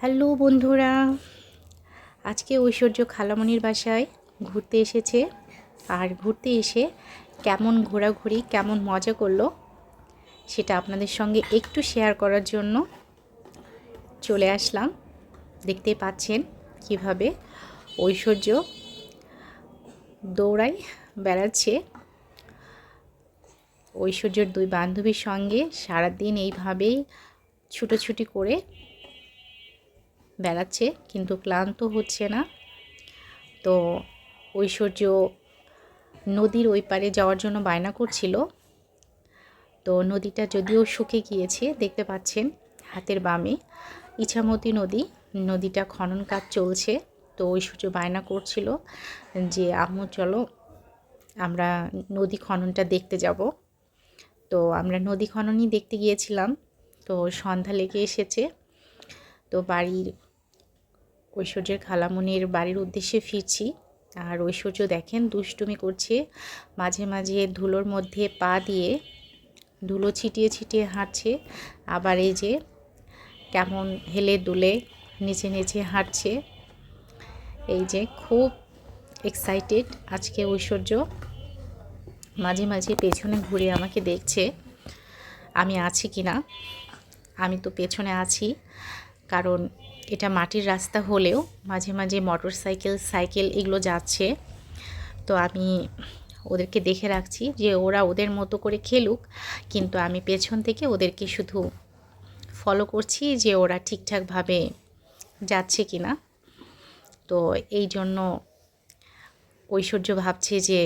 Hello বন্ধুরা, আজকে ঐশ্বর্য খালামণির বাসায় ঘুরতে এসেছে। আর ঘুরতে এসে কেমন ঘোরাঘুরি, কেমন মজা করল, সেটা আপনাদের সঙ্গে একটু শেয়ার করার জন্য চলে আসলাম। দেখতে পাচ্ছেন কীভাবে ঐশ্বর্য দৌড়াই বেড়াচ্ছে। ঐশ্বর্যর দুই বান্ধবীর সঙ্গে সারাদিন এইভাবেই ছুটোছুটি করে বেড়াচ্ছে, কিন্তু ক্লান্ত হচ্ছে না। তো ঐশ্বর্য নদীর ওই পারে যাওয়ার জন্য বায়না করছিল। তো নদীটা যদিও শুকে গিয়েছে, দেখতে পাচ্ছেন হাতের বামে ইছামতি নদী, নদীটা খনন কাজ চলছে। তো ঐশ্বর্য বায়না করছিল যে, আম্মু, চলো আমরা নদী খননটা দেখতে যাব। তো আমরা নদী খননই দেখতে গিয়েছিলাম। তো সন্ধ্যা লেগে এসেছে। তো বাড়ির ঐশ্বর্যের খালামনির বাড়ির উদ্দেশ্যে ফিরছি। আর ঐশ্বর্য দেখেন, দুষ্টুমি করছে। মাঝে মাঝে ধুলোর মধ্যে পা দিয়ে ধুলো ছিটিয়ে ছিটিয়ে হাঁটছে। আবার এই যে কেমন হেলে দুলে নিচে নিচে হাঁটছে। এই যে খুব এক্সাইটেড আজকে ঐশ্বর্য। মাঝে মাঝে পেছনে ঘুরে আমাকে দেখছে, আমি আছি কি না আমি তো পেছনে আছি, কারণ এটা মাটির রাস্তা হলেও মাঝে মাঝে মোটর সাইকেল সাইকেল এগুলো যাচ্ছে। তো আমি ওদেরকে দেখে রাখছি যে ওরা ওদের মতো করে খেলুক, কিন্তু আমি পেছন থেকে ওদেরকে শুধু ফলো করছি যে ওরা ঠিকঠাকভাবে যাচ্ছে কি না তো এই জন্য ঐশ্বর্য ভাবছে যে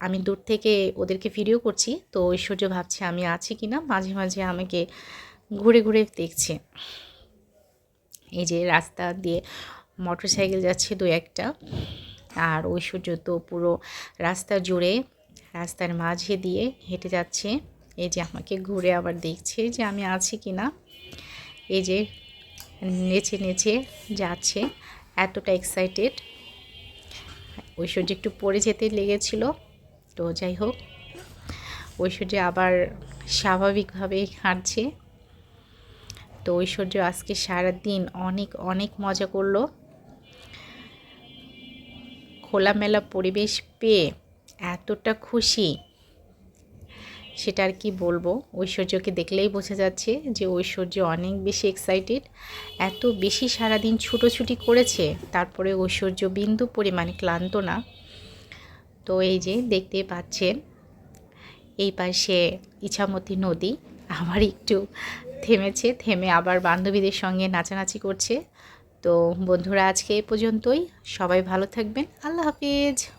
আমি দূর থেকে ওদেরকে ভিডিও করছি, তো ঐশ্বর্য ভাবছে আমি আছি কি না মাঝে মাঝে আমাকে ঘুরে ঘুরে দেখছে। এই যে রাস্তা দিয়ে মোটর সাইকেল যাচ্ছে দু একটা। আর ঐশ্বর্য তো পুরো রাস্তা জুড়ে রাস্তার মাঝে দিয়ে হেঁটে যাচ্ছে। এই যে আমাকে ঘুরে আবার দেখছে যে আমি আছি কি না। এই যে নেচে নেচে যাচ্ছে, এতটা এক্সাইটেড ঐশ্বর্য একটু পড়ে যেতে লেগেছিল, তো যাই হোক। ঐশ্বর্য আবার স্বাভাবিকভাবেই হাঁটছে। তো ঐশ্বর্য আজকে সারা দিন অনেক অনেক মজা করল। খোলামেলা পরিবেশ পেয়ে এতটা খুশি, সেটা আর কি বলব? ঐশ্বর্যকে দেখলেই বোঝা যাচ্ছে যে ঐশ্বর্য অনেক বেশি এক্সাইটেড এত বেশি সারাদিন ছুটোছুটি করেছে, তারপরে ঐশ্বর্য বিন্দু পরিমাণে ক্লান্ত না। তো এই যে দেখতে পাচ্ছেন, এই পাশে ইছামতি নদী, আবার একটু থেমেছে, থেমে আবার বান্ধবীদের সঙ্গে নাচানাচি করছে। তো বন্ধুরা, আজকে এ পর্যন্তই। সবাই ভালো থাকবেন। আল্লাহ হাফিজ।